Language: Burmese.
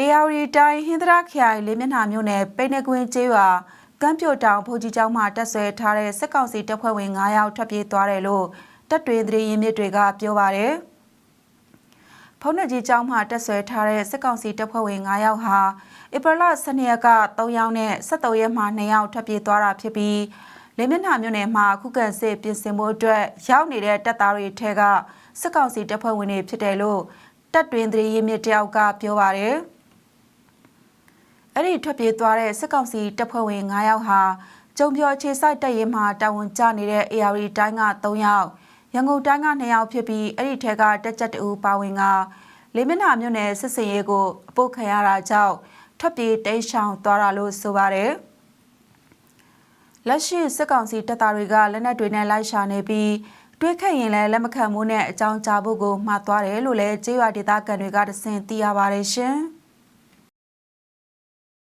AR တိုင်းဟင်္ဒရာခရိုင်လေးမျက်နှာမြို့နယ်ပိန်းနကွင်းကျေးရွာကမ်းပြိုတောင်ဖိုကြီးကျောင်းမှာတက်ဆွဲထားတဲ့စစ်ကောင်စီတပ်ဖွဲ့ဝင်9ယောက်ထွက်ပြေးသွားတယ်လို့တပ်တွင်သတင်းရင်းမြစ်တွေကပြောပါတယ်။ဖုန်းကြီးကျောင်းမှာတက်ဆွဲထားတဲ့စစ်ကောင်စီတပ်ဖွဲ့ဝင်9ယောက်ဟာဧပြီလ12ရက်က3ယောက်နဲ့17ရက်မှာ2ယောက်ထွက်ပြေးသွားတာဖြစ်ပြီးလေးမျက်နှာမြို့နယ်မှာခုခံစစ်ပြင်ဆင်မှုအတွက်ရောက်နေတဲ့တပ်သားတွေထဲကစစ်ကောင်စီတပ်ဖွဲ့ဝင်တွေဖြစ်တယ်လို့တပ်တွင်သတင်းရင်းမြစ်တယောက်ကပြောပါတယ်။ အဲ့ဒီထွက်ပြေးသွားတဲ့စစ်ကောင်စီတပ်ဖွဲ့ဝင်9ယောက်ဟာကျုံပြောခြေဆိုင်တပ်ရင်မှတာဝန်ကျနေတဲ့ AR တိုင်းက3ယောက်ရန်ကုန်တိုင်းက2ယောက်ဖြစ်ပြီးအဲ့ဒီထက်ကတက်ကြက်တူပါဝင်ကလေးမနာမြို့နယ်စစ်စင်ရေးကိုအပုတ်ခံရတာကြောင့်ထွက်ပြေးတိမ်းရှောင်သွားတာလို့ဆိုပါတယ်လက်ရှိစစ်ကောင်စီတပ်သားတွေကလက်နက်တွေနဲ့လိုက်ရှာနေပြီးတွေးခတ်ရင်လည်းလက်မခံမှုနဲ့အကြောင်းကြားဖို့ကိုမှားသွားတယ်လို့လည်းကြေးရွာဒေသခံတွေကတစင်သိရပါတယ်ရှင်။